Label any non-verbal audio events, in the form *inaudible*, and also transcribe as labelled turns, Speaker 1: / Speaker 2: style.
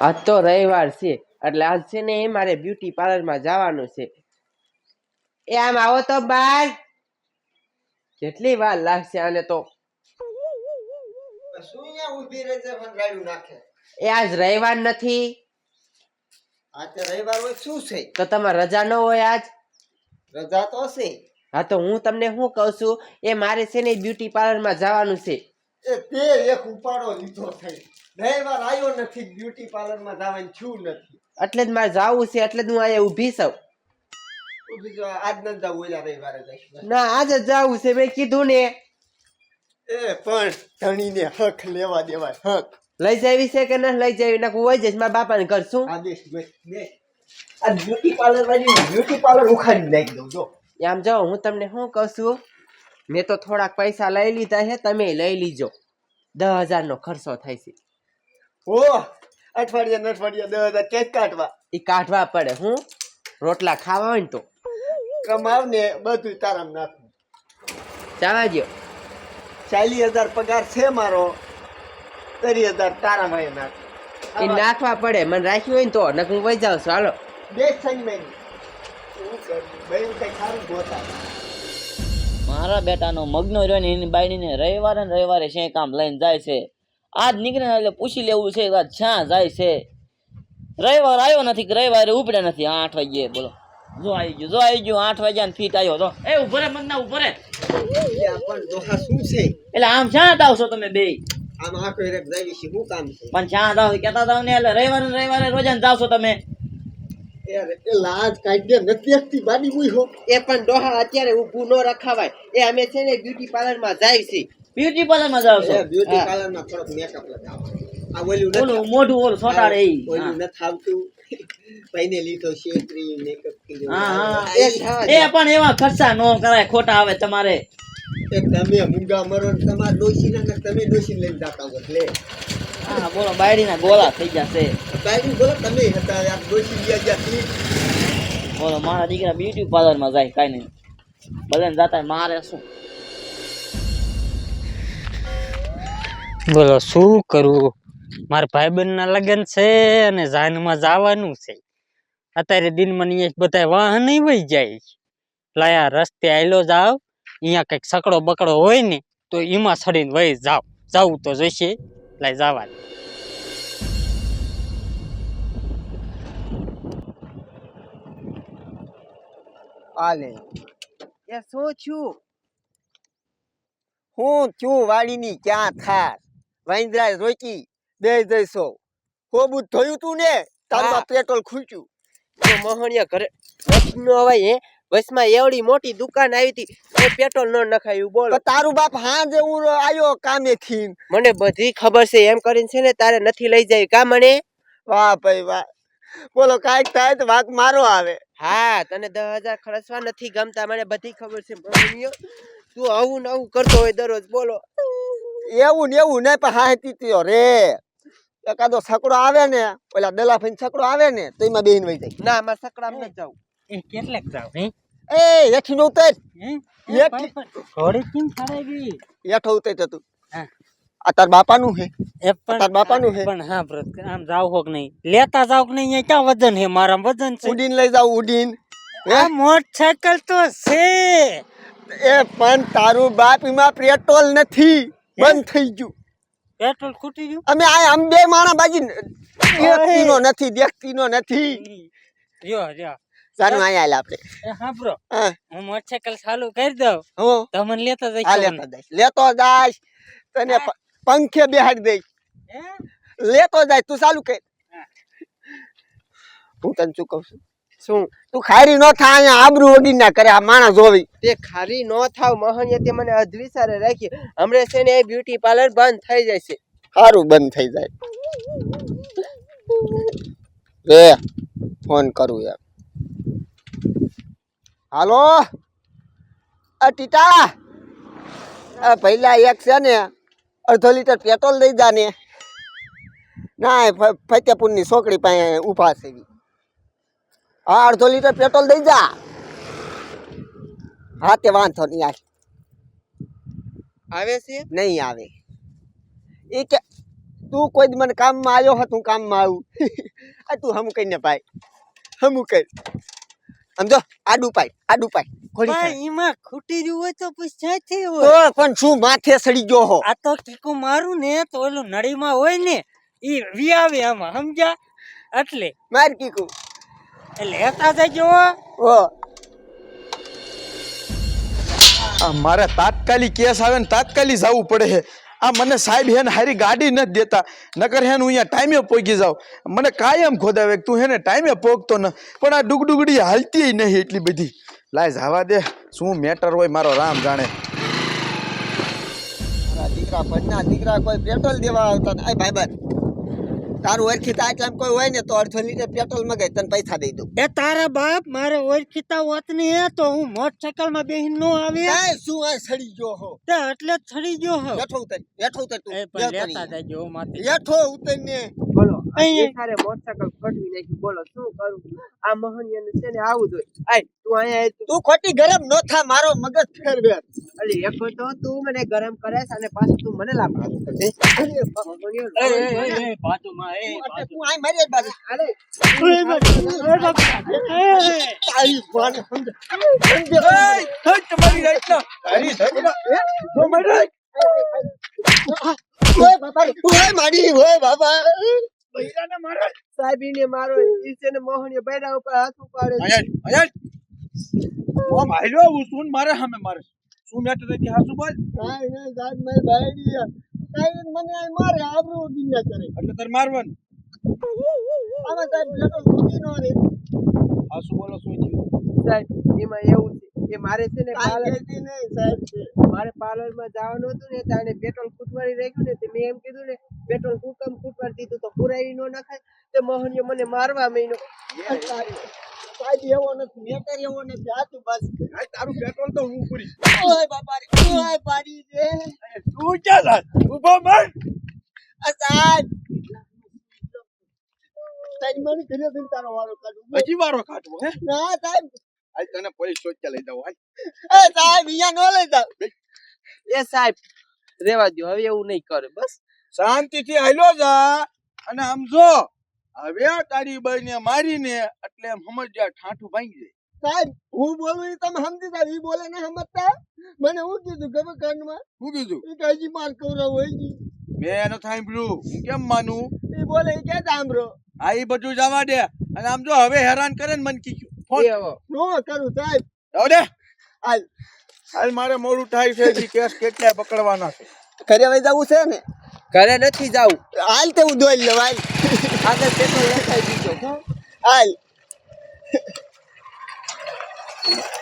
Speaker 1: આજ તો રવિવાર છે. એટલે આજ છે ને મારે બ્યુટી પાર્લરમાં જવાનું છે. એ આમ આવો તો બાર. કેટલી વાર લાગશે આને તો. એ આજ રવિવાર નથી.
Speaker 2: આજે રવિવાર હોય શું છે?
Speaker 1: તો તમારે રજા ન હોય આજ.
Speaker 2: રજા તો છે
Speaker 1: હા તો હું તમને શું કહું છું? એ મારે છે ને બ્યુટી પાર્લરમાં જવાનું છે.
Speaker 2: એ તે એક ઉપાડો લીધો થઈ રવિવાર આવ્યો નથી બ્યુટી પાર્લરમાં જવાનું છું નથી.
Speaker 1: એટલે જ મારે જવું છે એટલે જ હું અહીંયા ઊભી છું.
Speaker 2: ઊભી જો આજ ન જાવ ઓલા રવિવારે જઈશ
Speaker 1: ના આજે જ જવું છે મેં કીધું ને.
Speaker 2: એ પણ ધણીને હક લેવા દેવાય હક.
Speaker 1: લઈ જવી છે કે ન લઈ જવી? નાખું હોય જઈશ મારા બાપાને ઘર શું?
Speaker 2: આદેશ બેસ બેસ આ બ્યુટી પાર્લર વાળી બ્યુટી પાર્લર ઉખાડી નાખી દઉં જો.
Speaker 1: આમ જાઓ હું તમને શું કહું છું? મેં તો થોડાક પૈસા લઈ લીધા છે તમે લઈ લીજો. દસ હજારનો ખર્ચો થાય છે.
Speaker 2: ઓ અઠવાડિયા ને અઠવાડિયા દસ હજાર કેક કાઢવા.
Speaker 1: એ કાઢવા પડે હું? રોટલા ખાવા હોય ને તો.
Speaker 2: કમાવ ને બધું તારામ નાખવું
Speaker 1: જવા દ્યો.
Speaker 2: ચાલીસ હજાર પગાર છે મારો ત્રીસ હજાર તારામાં નાખ.
Speaker 1: એ નાખવા પડે મને રાખ્યું હોય ને તો નક હું વહી જાઉં છું. હાલો.
Speaker 2: બે શનિ મહિને ભાઈ કઈ સારું ગોતા.
Speaker 3: મારા બેટાનો મગ્ન રહ્યો ને એની બાયડીને રવિવારે ને રવિવારે છે કામ લઈને જાય છે. આજ નીકળે એટલે પૂછી લેવું છે જ્યાં જાય છે? રવિવાર આવ્યો નથી રવિવારે ઉપડ્યા નથી. આઠ વાગ્યે બોલો. જો આવી ગયો જો આવી ગયો આઠ વાગ્યા ફીટ આવ્યો તો એ ઊભો રે મગના ઊભો રે.
Speaker 2: એટલે આ પણ દોહા શું છે?
Speaker 3: એટલે આમ ક્યાં દાવ છો તમે બે?
Speaker 2: આમ આખો એક જાવી છે શું કામ છે?
Speaker 3: પણ ક્યાં દાવ કેતા દાવ ને એટલે રવિવારે ને રવિવારે રોજાને જાવ છો તમે.
Speaker 2: એ લાજ કાઢીએ નથી એકથી બાની મુઈ
Speaker 1: એ પણ ડોહા અત્યારે ઊભું ન રખાવાય. એ અમે છે ને બ્યુટી પાર્લરમાં જાય છે.
Speaker 3: બ્યુટી પાર્લરમાં જાવ છો
Speaker 2: બ્યુટી પાર્લરમાં થોડોક મેકઅપ લગાવો. આ ઓલું
Speaker 3: ઓલું મોઢું ઓલું સોટાડે રે
Speaker 2: ઓલું નથી આવતું. ભાઈને લીધો શેતરી મેકઅપ કર્યો
Speaker 3: હા હા.
Speaker 1: એ
Speaker 3: પણ એવા ખર્ચા નો કરાય ખોટા આવે તમારે.
Speaker 2: તમે મુંગા મરો તમાર ડોશી ના તમે ડોશી લઈને જાતા હો લે.
Speaker 3: હા બોલો બાયડીના ગોળા થઈ જશે.
Speaker 2: બાયડી બોલો તમે હતા આ ડોશી ગયા ગયા
Speaker 3: બોલો મારા દીકરા બ્યુટી પાર્લરમાં જાય કાઈ નહીં. ભલે ને જાતા મારે શું?
Speaker 4: બોલો, શું કરું? મારા ભાઈબંધના લગ્ન છે અને જાનમાં જવાનું છે. અત્યારે દિનમાં અહીંયા બધા વાહન વહી જાય લાયા રસ્તે આયલો જાવ, અહીંયા કંઈક સકડો બકડો હોય ને, તો એમાં સડીને વહી જાવ. જવું તો જોઈશે લાય જવા.
Speaker 2: આલે.
Speaker 1: એ શું છું?
Speaker 2: હું છું વાડીની ક્યાં થાર? વાંદરા રોકી બે જઈશો. કોબું થયું તું ને તારમાં
Speaker 1: હા.
Speaker 2: પેટ્રોલ ખૂચ્યું.
Speaker 1: તો મોહણિયા ઘરે નો અવાય હે બસમાં એવડી મોટી દુકાન આવી હતી એ પેટ્રોલ ન નખાયું બોલો.
Speaker 2: તારું બાપ હાંજે હું આવ્યો કામે થી
Speaker 1: મને બધી ખબર છે એમ કરીને છે ને તારે નથી લઈ જાય કા મને?
Speaker 2: વાહ ભાઈ વાહ. બોલો કાંઈક થાય તો વાક મારો આવે.
Speaker 1: હા તને દસ હજાર ખર્ચવા નથી ગમતા મને બધી ખબર છે તું આવું ને આવું કરતો હોય દરરોજ બોલો.
Speaker 2: એવું ને એવું નહીં પણ હા તીત્યો રે એકાદો છકડો આવે ને પેલા દલા ફઈને છકડો આવે ને તો એમાં બેહીન વહી જાય.
Speaker 1: ના મારે સકડામ ન જાવ
Speaker 4: એ કેટલેક જાવ હે?
Speaker 2: એ હેઠી નો ઉતર
Speaker 4: ઘોડી કેમ ચડાવી
Speaker 2: હેઠો ઉતર તું
Speaker 4: હા.
Speaker 2: આ તાર બાપાનું હે.
Speaker 4: એ પણ
Speaker 2: તાર બાપાનું હે?
Speaker 4: પણ હા વ્રત આમ જાવ હોક નહીં. લેતા જાવ કે નહીં અહીંયા ક્યાં વજન હે? મારા વજન છે.
Speaker 2: ઉડીન લઈ જાવ ઉડીને.
Speaker 4: આ મોટરસાયકલ તો છે.
Speaker 2: એ પણ તારું બાપ એમાં પેટ્રોલ નથી. બંધ થઈ ગયું.
Speaker 4: પેટ્રોલ ખૂટી ગયું?
Speaker 2: અમે આ આમ બે માણા બાજી દેખતીનો નથી દેખતીનો નથી.
Speaker 4: જો જો
Speaker 2: સારું અહીંયા હાલ આપણે.
Speaker 4: હાંભળો
Speaker 2: હું.
Speaker 4: મોટરસાયકલ ચાલુ કરી દઉં.
Speaker 2: હો.
Speaker 4: તમને લેતો જઈશ
Speaker 2: આ લેતો જઈશ. લેતો જાઈશ. તને પંખે બેહાડી દઈશ. લેતો જાય તું ચાલુ કર.
Speaker 4: હું
Speaker 2: તને શું કહું છું?
Speaker 1: શું?
Speaker 2: તું ખારી નો થા અહીંયા આબરૂ ઓડી ના કરે આ માણસ જોવી.
Speaker 1: તે ખારી ન થાવ મહન તે મને અધવિસારે રાખી હમણાં છે ને એ બ્યુટી પાર્લર બંધ થઈ જાય છે.
Speaker 2: સારું બંધ થઈ જાય. રે ફોન કરું યાર. હાલો? આ ટીટાળા આ પહેલા એક છે ને અડધો લીટર પેટ્રોલ દઈ જા ને. ના ફતેપુરની છોકરી પાસે ઊભા છે. હા અડધો લીટર પેટ્રોલ દઈ જા. હા તે વાંધો નહીં યાર
Speaker 1: આવે છે?
Speaker 2: નહીં આવે. એ કે તું કોઈ મને કામમાં આવ્યો હોત હું કામમાં આવું. *laughs* આ તું હમું કઈ ને ભાઈ. હમું કઈ. સમજો? આડું પાય આડું પાય.
Speaker 4: એમાં ખૂટી રહ્યું હોય તો પછી હોય?
Speaker 2: પણ શું માથે સડી ગયો હો?
Speaker 4: આ તો ટીકું મારું ને તો ઓલું નળીમાં હોય ને ઈ વી આવે આમાં સમજ્યા? એટલે.
Speaker 2: માર કીકું.
Speaker 4: લેતા જજો
Speaker 5: મારે તાત્કાલિક કેસ આવે ને તાત્કાલિક જવું પડે છે આ મને સાહેબ હેને હારી ગાડી નથી દેતા. નકર હે હું અહીંયા ટાઈમે પોગી જાઉં. મને કાયમ ખોદાવે તું હેને ટાઈમે પોગતો ન. પણ આ ડુગડુગડી હાલતી નહીં એટલી બધી. લાય જવા દે. શું મેટર હોય મારો રામ જાણે.
Speaker 2: દીકરા ભણના દીકરા કોઈ પેટ્રોલ દેવા આવતા ભાઈ ભાઈ. તારું ઓળખીતા એટલે કોઈ હોય ને તો અડધો લીટર પેટ્રોલ મગાય તને પૈસા દઈ દઉં.
Speaker 4: એ તારા બાપ મારે ઓળખીતા હોત ને તો હું મોટરસાયકલમાં બેહીન નો આવે
Speaker 2: એ શું આ સડી ગયો હો?
Speaker 4: તે એટલે જ છડી ગયો હો.
Speaker 2: હેઠો ઉતર હેઠો ઉતર તું
Speaker 4: એ પણ લેતા જજો માથે.
Speaker 2: હેઠો ઉતર ને
Speaker 1: બોલો
Speaker 4: અહીં-
Speaker 1: સારે મોટરસાયકલ ફટવી નાખી બોલો શું કરું? આ મોહનિયાને છે ને આવું જોઈએ આય તું અહીંયા આય તું
Speaker 2: ખોટી ગરમ ન થા મારો મગજ ફેરવે
Speaker 1: અલી એક તો તું મને ગરમ કરે છે અને પાછું તું મને લાભ આપે છે. મોહનિયો,
Speaker 4: બાજુમાં એ
Speaker 2: તું આય મારી જ બાજુ
Speaker 1: અરે
Speaker 2: તારી વાત સમજ સમજ ઓય બાપા રે, ઓય મારી ઓય બાપા
Speaker 1: સાહેબ ઈને મારો ઈ છે ને મોહણીએ બૈરા ઉપર હાથ ઉપાડે છે.
Speaker 5: મારે સામે મારે શું મેટર હતી હાસુ બોલ
Speaker 2: કાઈ નહીં સાહેબ મારી બાયડી કાઈ મને આય મારે આબરૂ દિન કરે.
Speaker 5: એટલે તારે મારવાનું?
Speaker 2: આમાં સાહેબ પેટ્રોલ ખૂટી નો રે
Speaker 5: હાસુ બોલો શું થયું?
Speaker 1: સાહેબ એમાં એવું છે કે મારે છે ને
Speaker 2: કાઈ
Speaker 1: પાર્લર
Speaker 2: નહીં સાહેબ.
Speaker 1: મારે પાર્લરમાં જવાનું હતું ને ત્યારે પેટ્રોલ ખૂટવાડી રાખ્યું ને તે મેં એમ કીધું ને પેટ્રોલ કુકમ ખૂટવાડી દીધું તો પુરાઈ નો નખાય. તે મોહનિયો મને મારવા
Speaker 2: મહિનો એવો નથી મેટર એવો નથી બસ
Speaker 5: તારું પેટ્રોલ તો હું પૂરી
Speaker 2: ઓય બાપા રે ઓય પાડી દે
Speaker 5: તું ઊભો મર
Speaker 2: મને. તારો વારો કાઢું.
Speaker 5: હજી વારો કાઢવો હે?
Speaker 2: ના સાહેબ.
Speaker 5: આજ તને પોલીસ ચોક્યા લઈ જાવ હાલ.
Speaker 2: એ સાહેબ અહીંયા ન લઈ જાવ
Speaker 1: એ સાહેબ રેવા દો હવે એવું નહીં કરે બસ.
Speaker 5: શાંતિથી હાલ્યો જા અને આમ જો. હવે તારી બાઈને મારીને એટલે એમ સમજ્યા ઠાઠું ભાંગી જાય.
Speaker 2: સાહેબ હું બોલું તમે સમજી જાવ એ બોલે ને સમજતા? મને હું કીધું ગમે કાનમાં?
Speaker 5: હું કીધું?
Speaker 2: એ કે માર કવરા હોય જી
Speaker 5: મેં એનો સાંભળ્યું. હું કેમ માનું?
Speaker 2: એ બોલે એ કે સાંભળો?
Speaker 5: આ એ બધું જવા દે. અને આમ જો હવે હેરાન કરે ને મન કીધું. ફોન.
Speaker 2: નો કરું સાહેબ?
Speaker 5: દે.
Speaker 2: હાલ.
Speaker 5: હાલ મારે મોડું થાય છે કેસ કેટલા પકડવાના છે.
Speaker 2: ઘરે હવે જવું છે ને?
Speaker 1: ઘરે નથી જવું
Speaker 2: હાલ તે હું દોઈ લઉં હાલ.
Speaker 1: આગળ પેપર લખાઈ દીધો.
Speaker 2: હાલ.